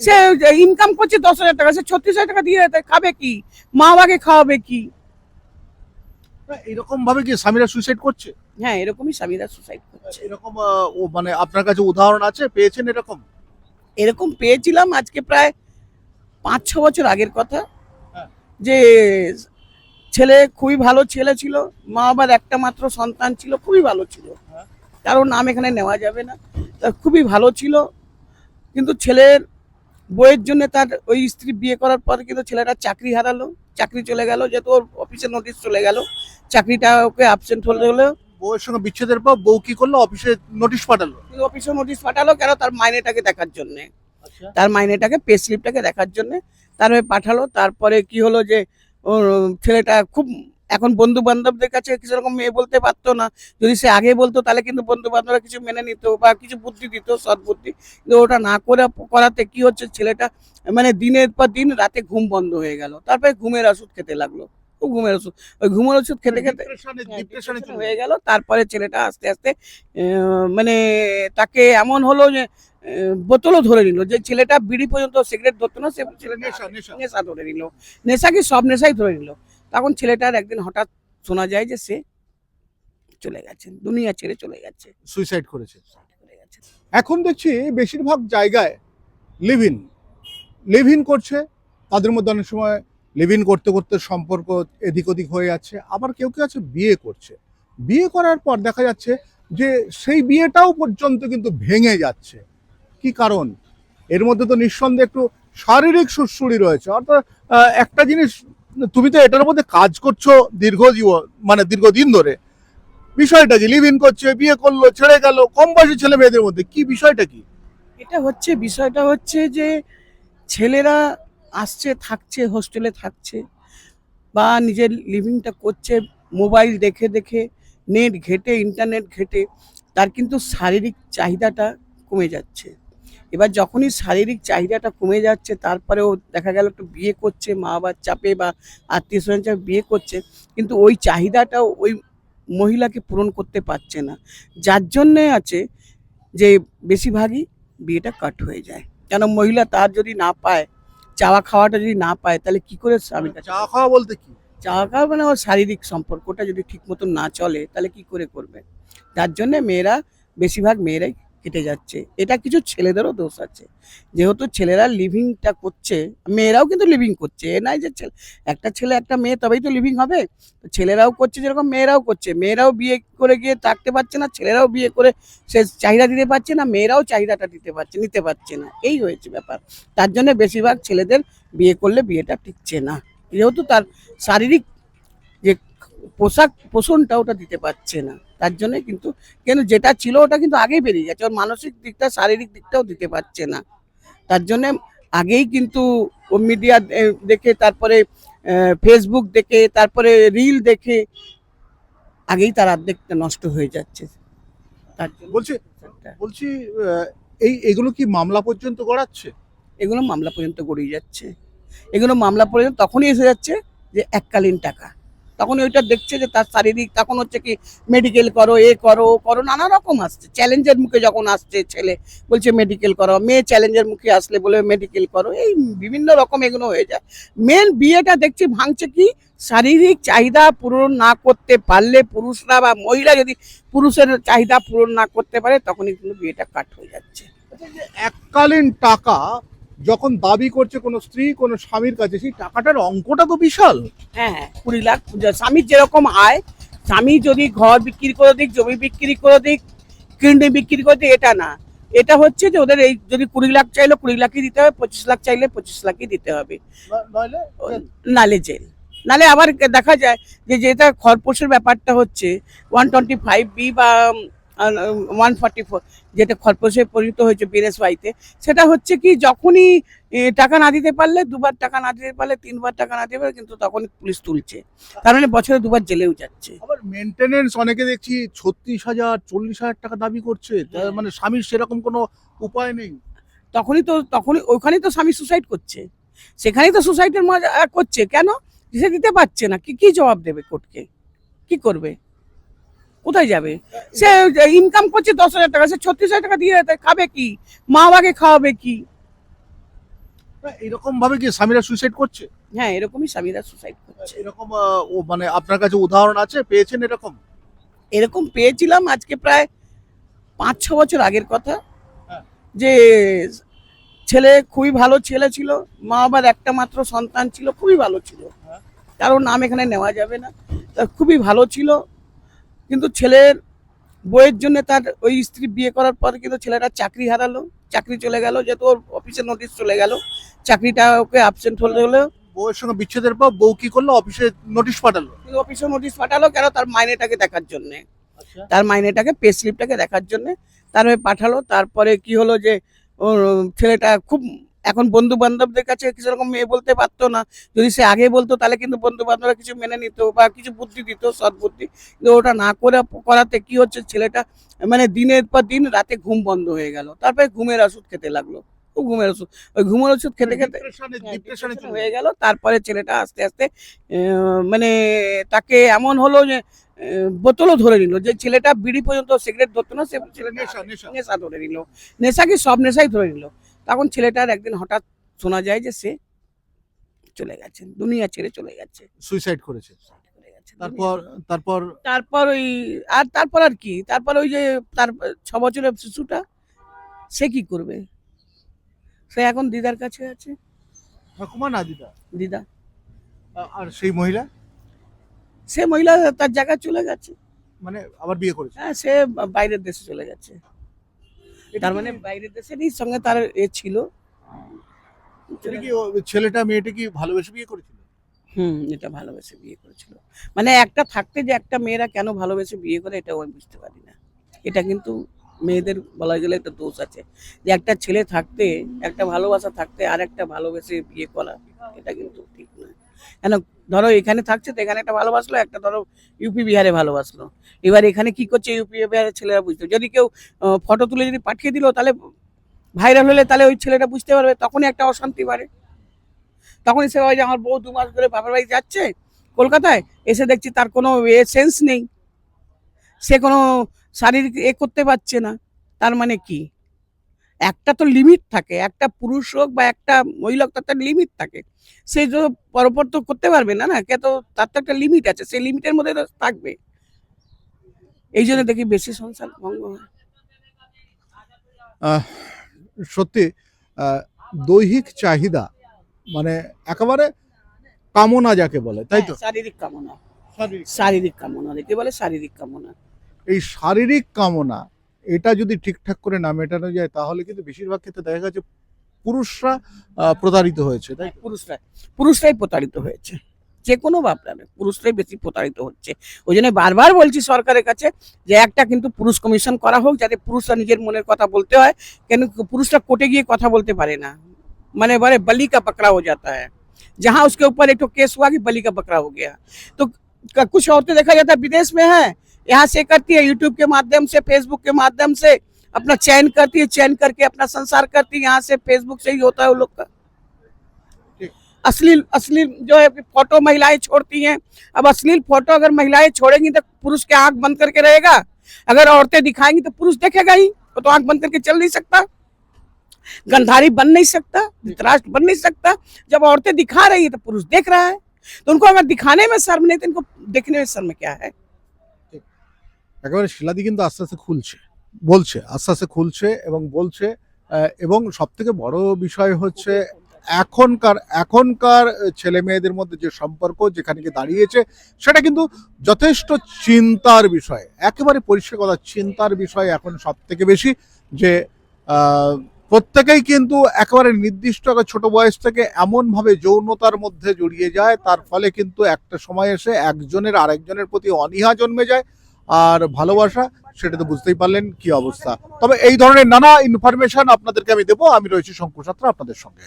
সে income করছে দশ হাজার টাকা সে ছত্রিশ হাজার টাকা দিয়ে দেয়, খাবে কি? মা বাবাকে খাওয়াবে কি? এরকম ভাবে কি স্বামীরা সুইসাইড করছে? হ্যাঁ এরকমই স্বামীরা সুসাইড করছে। এরকম ও মানে আপনার কাছে উদাহরণ আছে? পেয়েছেন এরকম? এরকম পেয়েছিলাম আজকে প্রায় পাঁচ ছ বছর আগের কথা। হ্যাঁ। যে ছেলে খুবই ভালো ছেলে ছিল মা বাবার একটা মাত্র সন্তান ছিল খুবই ভালো ছিল। হ্যাঁ। কারণ নাম এখানে নেওয়া যাবে না। তা খুবই ভালো ছিল কিন্তু ছেলের বইয়ের জন্য তার ওই স্ত্রী বিয়ে করার পর কিন্তু ছেলেটা চাকরি হারালো চাকরি চলে গেল যেহেতু ওর অফিসে নোটিশ চলে গেল চাকরিটা ওকে অ্যাবসেন্ট হলে হলো। বউয়ের সঙ্গে বিচ্ছেদের পর বউ কি করল? অফিসে নোটিশ পাঠালো? অফিসে নোটিশ পাঠালো কেন তার মাইনেটাকে দেখার জন্যে? আচ্ছা। তার মাইনেটাকে পে স্লিপটাকে দেখার জন্য তারপরে পাঠালো। তারপরে কি হলো যে ওর ছেলেটা খুব এখন বন্ধু বান্ধবদের কাছে কিছু রকম মেয়ে বলতে পারতো না। যদি সে আগে বলতো তাহলে কিন্তু বন্ধু বান্ধবরা কিছু মেনে নিত বা কিছু বুদ্ধি দিত সৎ বুদ্ধি। কিন্তু ওটা না করে করাতে কি হচ্ছে? ছেলেটা মানে দিনের পর দিন রাতে ঘুম বন্ধ হয়ে গেল। তারপরে ঘুমের ওষুধ খেতে লাগল। খুব ঘুমের ওষুধ। ওই ঘুমের ওষুধ খেতে খেতে হ্যাঁ, হয়ে গেল। তারপরে ছেলেটা আস্তে আস্তে মানে তাকে এমন হলো যে বোতলও ধরে নিল। যে ছেলেটা বিড়ি পর্যন্ত সিগারেট ধরতো না সে ছেলেটা নেশা ধরে নিল। নেশা কি সব নেশাই ধরে নিল। তখন ছেলেটার একদিন হঠাৎ শোনা যায় যে সে চলে গেছে দুনিয়া ছেড়ে চলে গেছে। সুইসাইড করেছে। এখন দেখছি বেশিরভাগ জায়গায় লিভ ইন লিভ ইন করছে। তাদের মধ্যে অনেক সময় লিভ ইন করতে করতে সম্পর্ক এদিক ওদিক হয়ে যাচ্ছে। আবার কেউ কেউ আছে বিয়ে করছে। বিয়ে করার পর দেখা যাচ্ছে যে সেই বিয়েটাও পর্যন্ত কিন্তু ভেঙে যাচ্ছে। কি কারণ? এর মধ্যে তো নিঃসন্দেহে একটু শারীরিক সুশ্রুড়ি রয়েছে। অর্থাৎ একটা জিনিস তুমি তো এটার মধ্যে কাজ করছ দীর্ঘ জীবন মানে দীর্ঘদিন ধরে। বিষয়টা কি লিভ ইন করছে, বিয়ে করল, ছেড়ে গেল, কম বয়সী ছেলে মেয়েদের মধ্যে, কি বিষয়টা কি? এটা হচ্ছে, বিষয়টা হচ্ছে যে ছেলেরা আসছে, থাকছে হোস্টেলে থাকছে, বা নিজের লিভিংটা করছে মোবাইল দেখে দেখে নেট ঘেটে ইন্টারনেট ঘেটে, তার কিন্তু শারীরিক চাহিদাটা কমে যাচ্ছে। এবার যখনই শারীরিক চাহিদাটা কমে যাচ্ছে তারপরেও দেখা গেল একটু বিয়ে করছে মা বাবার চাপে বা আত্মীয় স্বজন চাপে বিয়ে করছে কিন্তু ওই চাহিদাটাও ওই মহিলাকে পূরণ করতে পারছে না। যার জন্যে আছে যে বেশিরভাগই বিয়েটা কাট হয়ে যায়। কেন মহিলা তার যদি না পায় চাওয়া খাওয়াটা যদি না পায় তাহলে কি করে স্বামীটা চা খাওয়া বলতে কি? চাওয়া খাওয়া মানে ওর শারীরিক সম্পর্কটা যদি ঠিক মতন না চলে তাহলে কি করে করবে? যার জন্য মেয়েরা বেশিরভাগ মেয়েরাই কেটে যাচ্ছে। এটা কিছু ছেলেদেরও দোষ আছে। যেহেতু ছেলেরা লিভিংটা করছে, মেয়েরাও কিন্তু লিভিং করছে। এ নাই যে ছেলে, একটা ছেলে, একটা মেয়ে, তবেই তো লিভিং হবে। ছেলেরাও করছে যেরকম মেয়েরাও করছে। মেয়েরাও বিয়ে করে গিয়ে থাকতে পারছে না, ছেলেরাও বিয়ে করে সে চাহিদা দিতে পারছে না, মেয়েরাও চাহিদাটা দিতে পারছে, নিতে পারছে না। এই হয়েছে ব্যাপার। তার জন্য বেশিরভাগ ছেলেদের বিয়ে করলে বিয়েটা টিকছে না। যেহেতু তার শারীরিক যে পোশাক পোষণটা ওটা দিতে পারছে না। তার জন্য কিন্তু কেন যেটা ছিল ওটা কিন্তু আগেই বেরিয়ে গেছে ওর মানসিক দিকটা শারীরিক দিকটাও দিতে পারছে না। তার জন্যে আগেই কিন্তু ও মিডিয়া দেখে তারপরে ফেসবুক দেখে তারপরে রিল দেখে আগেই তার অর্ধেকটা নষ্ট হয়ে যাচ্ছে। তার বলছি বলছি এই এগুলো কি মামলা পর্যন্ত গড়াচ্ছে? এগুলো মামলা পর্যন্ত গড়িয়ে যাচ্ছে। এগুলো মামলা পর্যন্ত তখনই এসে যাচ্ছে যে এককালীন টাকা। তখন ওইটা দেখছে যে তার শারীরিক, তখন হচ্ছে কি মেডিকেল করো, এ করো করো, নানা রকম আসছে। চ্যালেঞ্জের মুখে যখন আসছে ছেলে, বলছে মেডিকেল করো, মেয়ে চ্যালেঞ্জের মুখে আসলে বলে মেডিকেল করো, এই বিভিন্ন রকম এগুলো হয়ে যায়। মেন বিয়েটা দেখছি ভাঙছে কি? শারীরিক চাহিদা পূরণ না করতে পারলে পুরুষরা বা মহিলা যদি পুরুষের চাহিদা পূরণ না করতে পারে, তখনই কিন্তু বিয়েটা কাট হয়ে যাচ্ছে। এককালীন টাকা যখন দাবি করছে কোনো স্ত্রী কোনো স্বামীর কাছে সেই টাকাটার অঙ্কটা তো বিশাল। হ্যাঁ হ্যাঁ কুড়ি লাখ স্বামীর যেরকম আয় স্বামী যদি ঘর বিক্রি করে দিক জমি বিক্রি করে দিক কিডনি বিক্রি করে দিক এটা না। এটা হচ্ছে যে ওদের এই যদি কুড়ি লাখ চাইলে কুড়ি লাখই দিতে হবে পঁচিশ লাখ চাইলে পঁচিশ লাখই দিতে হবে। নালে জেল। নালে আবার দেখা যায় যে যেটা খরপোশের ব্যাপারটা হচ্ছে ওয়ান টোয়েন্টি ফাইভ বি বা ওয়ান ফর্টি ফোর যেটা খরপোশে পরিণত হয়েছে বিএনএসওয়াইতে সেটা হচ্ছে কি যখনই টাকা না দিতে পারলে দুবার টাকা না দিতে পারলে তিনবার টাকা না দিতে পারলে কিন্তু তখনই পুলিশ তুলছে। তার মানে বছরে দুবার জেলেও যাচ্ছে। আবার মেনটেনেন্স অনেকে দেখছি ছত্রিশ হাজার চল্লিশ হাজার টাকা দাবি করছে। হ্যাঁ। মানে স্বামীর সেরকম কোনো উপায় নেই। তখনই তো তখনই ওখানেই তো স্বামী সুসাইড করছে। সেখানেই তো সুসাইডের মজা করছে। কেন? সে দিতে পারছে না। কি কি জবাব দেবে কোর্টকে কি করবে? কোথায় যাবে? সে ইনকাম করছে দশ হাজার টাকা সে ছত্রিশ হাজার টাকা দিয়ে খাবে কি? মা বাবাকে খাওয়াবে কি? এরকম ভাবে কি স্বামীরা সুইসাইড করছে? হ্যাঁ এরকমই স্বামীরা সুসাইড করছে। এরকম ও মানে আপনার কাছে উদাহরণ আছে? পেয়েছেন এরকম? এরকম পেয়েছিলাম আজকে প্রায় পাঁচ ছ বছর আগের কথা। হ্যাঁ। যে ছেলে খুবই ভালো ছেলে ছিল মা বাবার একটা মাত্র সন্তান ছিল খুবই ভালো ছিল। হ্যাঁ। কারোর নাম এখানে নেওয়া যাবে না। তা খুবই ভালো ছিল কিন্তু ছেলের বইয়ের জন্য তার ওই স্ত্রী বিয়ে করার পর কিন্তু ছেলেটা চাকরি হারালো। চাকরি চলে গেল যেহেতু ওর অফিসে নোটিশ চলে গেল। চাকরিটা ওকে অ্যাবসেন্ট হলে হলেও বউয়ের সঙ্গে বিচ্ছেদের পর বউ কি করল? অফিসে নোটিশ পাঠালো। কিন্তু অফিসে নোটিশ পাঠালো কেন? তার মাইনেটাকে দেখার জন্যে। আচ্ছা। তার মাইনেটাকে পে স্লিপটাকে দেখার জন্য। তার হয়ে পাঠালো। তারপরে কি হলো যে ওর ছেলেটা খুব এখন বন্ধু বান্ধবদের কাছে কিছু রকম মেয়ে বলতে পারতো না। যদি সে আগে বলতো তাহলে কিন্তু বন্ধু বান্ধবরা কিছু মেনে নিত বা কিছু বুদ্ধি দিত সৎ বুদ্ধি। কিন্তু ওটা না করে করাতে কি হচ্ছে? ছেলেটা মানে দিনের পর দিন রাতে ঘুম বন্ধ হয়ে গেল। তারপরে ঘুমের ওষুধ খেতে লাগল। খুব ঘুমের ওষুধ। ওই ঘুমের ওষুধ খেতে খেতে ডিপ্রেশনে হ্যাঁ, হয়ে গেল। তারপরে ছেলেটা আস্তে আস্তে মানে তাকে এমন হলো যে বোতলও ধরে নিল। যে ছেলেটা বিড়ি পর্যন্ত সিগারেট ধরতো না সে ছেলেটা নেশা ধরে নিল। নেশা কি সব নেশাই ধরে নিল। তখন ছেলেটার একদিন হঠাৎ শোনা যায় যে সে চলে গেছে দুনিয়া ছেড়ে চলে গেছে। সুইসাইড করেছে। তারপর তারপর? তারপর ওই আর তারপর আর কি? তারপর ওই যে তার ছ বছরের শিশুটা সে কি করবে? সে এখন দিদার কাছে আছে। ঠাকুমা না দিদা? দিদা। আর সেই মহিলা? সে মহিলা তার জায়গায় চলে গেছে। মানে আবার বিয়ে করেছে? হ্যাঁ সে বাইরের দেশে চলে গেছে। তার মানে বাইরের দেশেরই সঙ্গে তার এ ছিল। এটা কি ও- ছেলেটা মেয়েটা কি ভালোবেসে বিয়ে করেছিল? হুম এটা ভালোবেসে বিয়ে করেছিল। মানে একটা থাকতে যে একটা মেয়েরা কেন ভালোবেসে বিয়ে করে এটাও আমি বুঝতে পারি না। এটা কিন্তু মেয়েদের বলা গেলে একটা দোষ আছে। যে একটা ছেলে থাকতে একটা ভালোবাসা থাকতে আর একটা ভালোবেসে বিয়ে করা এটা কিন্তু ঠিক নয়। কেন ধরো এখানে থাকছে তো এখানে একটা ভালোবাসলো, একটা ধরো ইউপি বিহারে ভালোবাসলো। এবার এখানে কি করছে ইউপি বিহারের ছেলেরা বুঝতে যদি কেউ ফটো তুলে যদি পাঠিয়ে দিল, তাহলে ভাইরাল হলে তাহলে ওই ছেলেটা বুঝতে পারবে, তখনই একটা অশান্তি বাড়ে। তখনই সে হয় যে আমার বউ দু মাস ধরে বাবার বাড়ি যাচ্ছে কলকাতায়, এসে দেখছি তার কোনো এ সেন্স নেই। সে কোনো শারীরিক এ করতে পারছে না। তার মানে কি? একটা তো লিমিট থাকে একটা পুরুষ হোক বা একটা মহিলা হোক তার একটা লিমিট থাকে। সে তো পরপর তো করতে পারবে না না? কে তো তার তো একটা লিমিট আছে সেই লিমিটের মধ্যে তো থাকবে। এই জন্য দেখি বেশি সংসার ভঙ্গ হয়। সত্যি দৈহিক চাহিদা মানে একেবারে কামনা যাকে বলে তাই তো? হ্যাঁ, শারীরিক কামনা। শারীরিক। কামনা একে বলে শারীরিক কামনা। এই শারীরিক কামনা এটা যদি ঠিকঠাক করে না মেটানো যায় তাহলে কিন্তু বেশিরভাগ ক্ষেত্রে দেখা গেছে পুরুষরা আহ, প্রতারিত হয়েছে তাই তো? পুরুষরা পুরুষরাই প্রতারিত হয়েছে যে কোনো বাপরা পুরুষরাই বেশি প্রতারিত হচ্ছে ওই জন্য বারবার বলছি সরকারের কাছে যে একটা কিন্তু পুরুষ কমিশন করা হোক যাতে পুরুষরা নিজের মনের কথা বলতে হয় কেন পুরুষরা কোর্টে গিয়ে কথা বলতে পারে না মানে বলে बलि का पकड़ा हो जाता है जहाँ उसके ऊपर एक तो केस हुआ कि बलि का पकड़ा हो गया तो क- कुछ औरतें देखा जाता है विदेश में है यहाँ से करती है यूट्यूब के माध्यम से फेसबुक के माध्यम से अपना चयन करती है चयन करके अपना संसार करती है यहाँ से फेसबुक से ही होता है वो लोग का। अश्लील अश्लील जो है फ़ोटो महिलाएँ छोड़ती हैं। अब अश्लील फ़ोटो अगर महिलाएँ छोड़ेंगी तो पुरुष के आँख बंद करके रहेगा। अगर औरतें दिखाएँगी तो पुरुष देखेगा ही वो तो आँख बंद करके चल नहीं सकता। गंधारी बन नहीं सकता धृतराष्ट्र बन नहीं सकता। जब औरतें दिखा रही है तो पुरुष देख रहा है। तो उनको अगर दिखाने में शर्म नहीं तो इनको देखने में शर्म क्या है? একেবারে শিলাদি কিন্তু আস্তে আস্তে খুলছে, বলছে, আস্তে আস্তে খুলছে এবং বলছে এবং সব থেকে বড় বিষয় হচ্ছে এখনকার এখনকার ছেলে মেয়েদের মধ্যে যে সম্পর্ক যেখানে গিয়ে দাঁড়িয়েছে, সেটা কিন্তু যথেষ্ট চিন্তার বিষয়। একেবারে পরিষ্কার কথা, চিন্তার বিষয় এখন সব থেকে বেশি যে প্রত্যেকেই কিন্তু একেবারে নির্দিষ্ট ছোট বয়স থেকে এমনভাবে যৌনতার মধ্যে জড়িয়ে যায়, তার ফলে কিন্তু একটা সময় এসে একজনের আরেকজনের প্রতি অনীহা জন্মে যায় আর ভালোবাসা, সেটা তো বুঝতেই পারলেন কি অবস্থা। তবে এই ধরনের নানা ইনফরমেশন আপনাদেরকে আমি দেবো। আমি রয়েছি শঙ্কুর ছাত্র আপনাদের সঙ্গে।